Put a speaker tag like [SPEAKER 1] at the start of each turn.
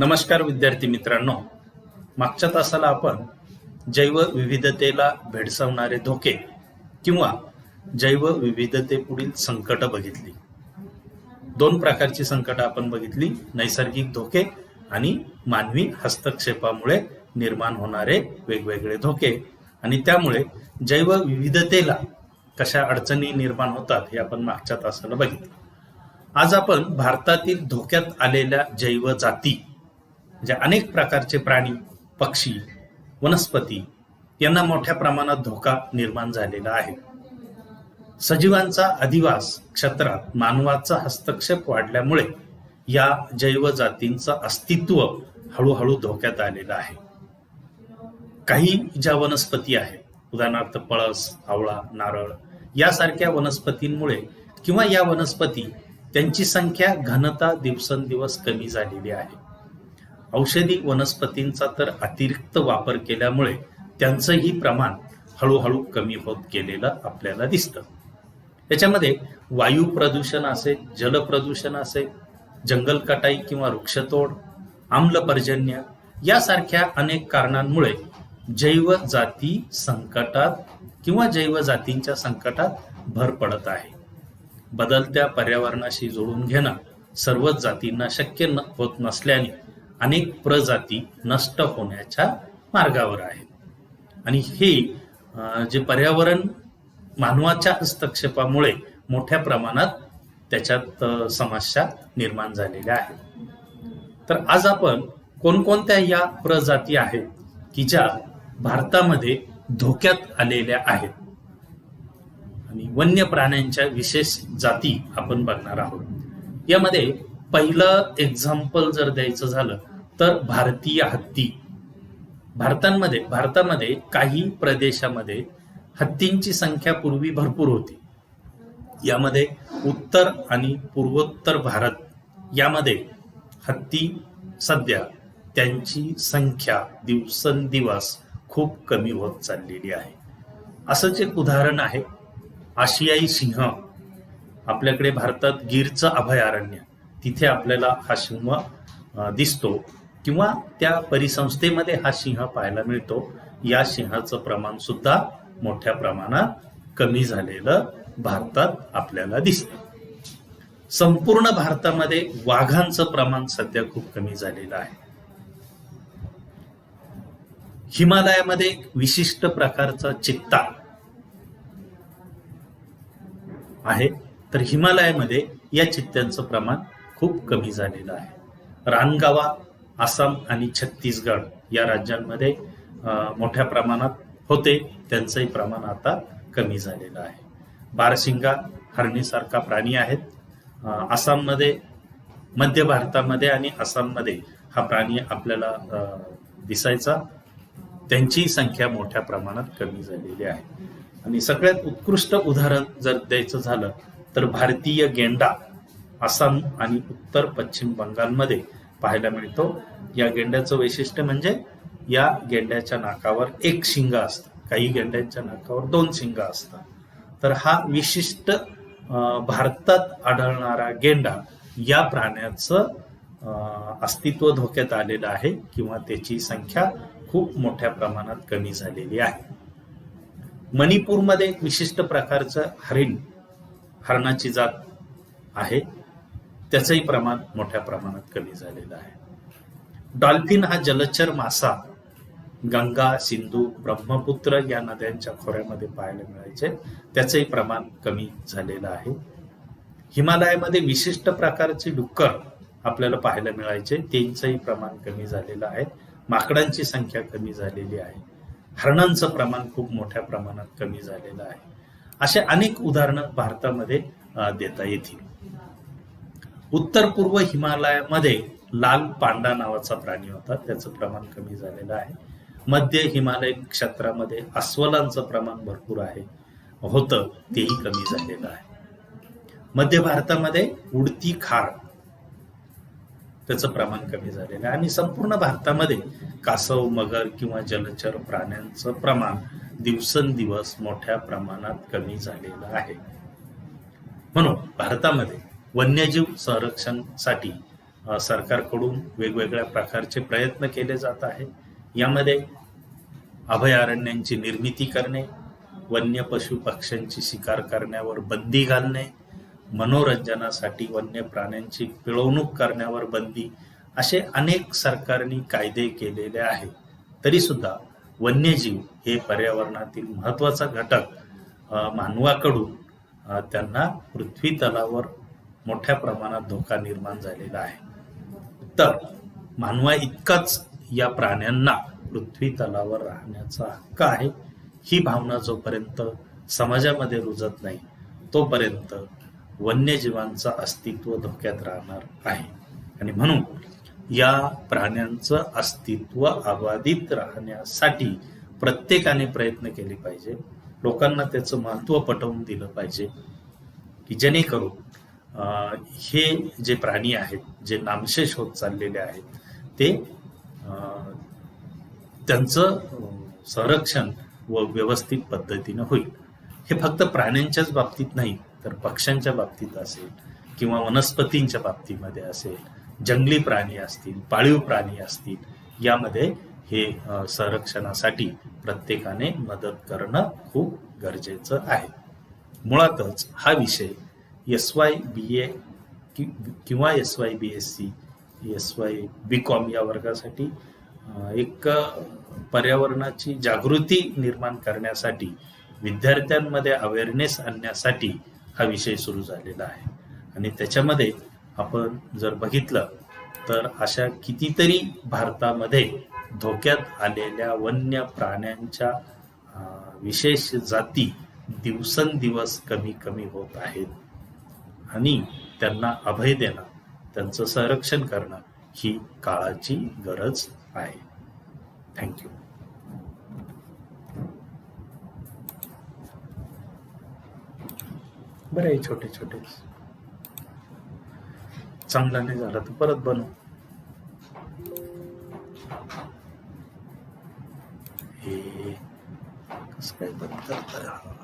[SPEAKER 1] नमस्कार विद्यार्थी मित्रांनो. मागच्या तासाला आपण जैवविविधतेला भेडसावणारे धोके किंवा जैवविविधतेपुढील संकट बघितली. दोन प्रकारची संकट आपण बघितली. नैसर्गिक धोके आणि मानवी हस्तक्षेपामुळे निर्माण होणारे वेगवेगळे धोके. आणि त्यामुळे जैवविविधतेला कशा अडचणी निर्माण होतात हे आपण मागच्या तासाला बघितलं. आज आपण भारतातील धोक्यात आलेल्या जैव जाती म्हणजे अनेक प्रकारचे प्राणी पक्षी वनस्पती यांना मोठ्या प्रमाणात धोका निर्माण झालेला आहे. सजीवांचा अधिवास क्षेत्रात मानवाचा हस्तक्षेप वाढल्यामुळे या जैव जातींचं अस्तित्व हळूहळू धोक्यात आलेलं आहे. काही ज्या वनस्पती आहेत उदाहरणार्थ पळस आवळा नारळ यासारख्या वनस्पतींमुळे किंवा या वनस्पती त्यांची संख्या घनता दिवसेंदिवस कमी झालेली आहे. औषधी वनस्पतींचा तर अतिरिक्त वापर केल्यामुळे त्यांचंही प्रमाण हळूहळू कमी होत गेलेलं आपल्याला दिसतं. याच्यामध्ये वायू प्रदूषण असेल जल प्रदूषण असेल जंगल कटाई किंवा वृक्षतोड आम्ल पर्जन्य यासारख्या अनेक कारणांमुळे जैव जाती संकटात किंवा जैव जातींच्या संकटात भर पडत आहे. बदलत्या पर्यावरणाशी जोडून घेणं सर्वच जातींना शक्य न होत नसल्याने अनेक प्रजाती नष्ट होण्याच्या मार्गावर आहेत. आणि हे जे पर्यावरण मानवाच्या हस्तक्षेपामुळे मोठ्या प्रमाणात त्याच्यात समस्या निर्माण झालेल्या आहेत. तर आज आपण कोणकोणत्या या प्रजाती आहेत की ज्या भारतामध्ये धोक्यात आलेल्या आहेत? आणि वन्य प्राण्यांच्या विशेष जाती आपण बघणार आहोत. यामध्ये पहिलं एक्झाम्पल जर द्यायचं झालं तर भारतीय हत्ती. भारतांमध्ये भारतामध्ये काही प्रदेशामध्ये हत्तींची संख्या पूर्वी भरपूर होती. यामध्ये उत्तर आणि पूर्वोत्तर भारत यामध्ये हत्ती सध्या त्यांची संख्या दिवसेंदिवस खूप कमी होत चाललेली आहे. असंच एक उदाहरण आहे आशियाई सिंह. आपल्याकडे भारतात गिरचं अभयारण्य तिथे आपल्याला हा सिंह दिसतो. किंवा त्या परिसंस्थेमध्ये हा सिंह पाहायला मिळतो. या सिंहाचं प्रमाण सुद्धा मोठ्या प्रमाणात कमी झालेलं भारतात आपल्याला दिसतं. संपूर्ण भारतामध्ये वाघांचं प्रमाण सध्या खूप कमी झालेलं आहे. हिमालयामध्ये एक विशिष्ट प्रकारचा चित्ता आहे. तर हिमालयामध्ये या चित्त्यांचं प्रमाण खूप कमी झालेलं आहे. रानगावा आसाम आणि छत्तीसगड या राज्यांमध्ये मोठ्या प्रमाणात होते. त्यांचंही प्रमाण आता कमी झालेलं आहे. बारशिंगा हरणीसारखा प्राणी आहेत. आसाममध्ये मध्य भारतामध्ये आणि आसाममध्ये हा प्राणी आपल्याला दिसायचा. त्यांची संख्या मोठ्या प्रमाणात कमी झालेली आहे. आणि सगळ्यात उत्कृष्ट उदाहरण जर द्यायचं झालं तर भारतीय गेंडा आसाम आणि उत्तर पश्चिम बंगालमध्ये पाहायला मिळतो. या गेंड्याचं वैशिष्ट्य म्हणजे या गेंड्याच्या नाकावर एक शिंग असतं. काही गेंड्यांच्या नाकावर दोन शिंग असतात. तर हा विशिष्ट भारतात आढळणारा गेंडा या प्राण्याचं अस्तित्व धोक्यात आलेलं आहे किंवा त्याची संख्या खूप मोठ्या प्रमाणात कमी झालेली आहे. मणिपूरमध्ये एक विशिष्ट प्रकारचं हरिण हरणाची जात आहे. त्याचंही प्रमाण मोठ्या प्रमाणात कमी झालेलं आहे. डॉल्फिन हा जलचर मासा गंगा सिंधू ब्रह्मपुत्र या नद्यांच्या खोऱ्यामध्ये पाहायला मिळायचे. त्याचंही प्रमाण कमी झालेलं आहे. हिमालयामध्ये विशिष्ट प्रकारचे डुक्कर आपल्याला पाहायला मिळायचे. त्यांचंही प्रमाण कमी झालेलं आहे. माकडांची संख्या कमी झालेली आहे. हरणांचं प्रमाण खूप मोठ्या प्रमाणात कमी झालेलं आहे. असे अनेक उदाहरणं भारतामध्ये देता येतील. उत्तर पूर्व हिमालयामध्ये लाल पांडा नावाचा प्राणी होता. त्याचं प्रमाण कमी झालेलं आहे. मध्य हिमालयन क्षेत्रामध्ये अस्वलांचं प्रमाण भरपूर आहे. होतं तेही कमी झालेलं आहे. मध्य भारतामध्ये उडती खार त्याचं प्रमाण कमी झालेलं आहे. आणि संपूर्ण भारतामध्ये कासव मगर किंवा जलचर प्राण्यांचं प्रमाण दिवसेंदिवस मोठ्या प्रमाणात कमी झालेलं आहे. म्हणून भारतामध्ये वन्यजीव संरक्षणसाठी सरकारकडून वेगवेगळ्या प्रकारचे प्रयत्न केले जात आहे. यामध्ये अभयारण्यांची निर्मिती करणे वन्य पशु पक्ष्यांची शिकार करण्यावर बंदी घालणे मनोरंजनासाठी वन्य प्राण्यांची पिळवणूक करण्यावर बंदी असे अनेक सरकारने कायदे केलेले आहे तरी सुद्धा वन्यजीव हे पर्यावरणातील महत्त्वाचा घटक मानवाकडून त्यांना पृथ्वी तलावर मोठ्या प्रमाणात धोका निर्माण झालेला आहे. तर मानवा इतकाच या प्राण्यांना पृथ्वी तलावर राहण्याचा हक्क आहे ही भावना जोपर्यंत समाजामध्ये रुजत नाही तोपर्यंत वन्यजीवांचं अस्तित्व धोक्यात राहणार आहे. आणि म्हणून या प्राण्यांचं अस्तित्व अबाधित राहण्यासाठी प्रत्येकाने प्रयत्न केले पाहिजे. लोकांना त्याचं महत्त्व पटवून दिलं पाहिजे की जेणेकरून हे जे प्राणी आहेत जे नामशेष होत चाललेले आहेत ते त्यांचं संरक्षण व व्यवस्थित पद्धतीनं होईल. हे फक्त प्राण्यांच्याच बाबतीत नाही तर पक्ष्यांच्या बाबतीत असेल किंवा वनस्पतींच्या बाबतीमध्ये असेल जंगली प्राणी असतील पाळीव प्राणी असतील यामध्ये हे संरक्षणासाठी प्रत्येकाने मदत करणं खूप गरजेचं आहे. मुळातच हा विषय एस वाय बी ए किंवा S Y B S C S Y B com या वर्गासाठी एक पर्यावरणाची जागृती निर्माण करण्यासाठी विद्यार्थ्यांमध्ये अवेअरनेस आणण्यासाठी हा विषय सुरू झालेला आहे. आणि त्याच्यामध्ये आपण जर बघितलं तर अशा कितीतरी भारतामध्ये धोक्यात आलेल्या वन्य प्राण्यांच्या विशेष जाती दिवसेंदिवस कमी कमी होत आहेत. आणि त्यांना अभय देणं त्यांचं संरक्षण करणं ही काळाची गरज आहे. थँक्यू बरं आहे छोटे छोटे. चांगला नाही झाला तर परत बनव. हे कसं काय बंद करता?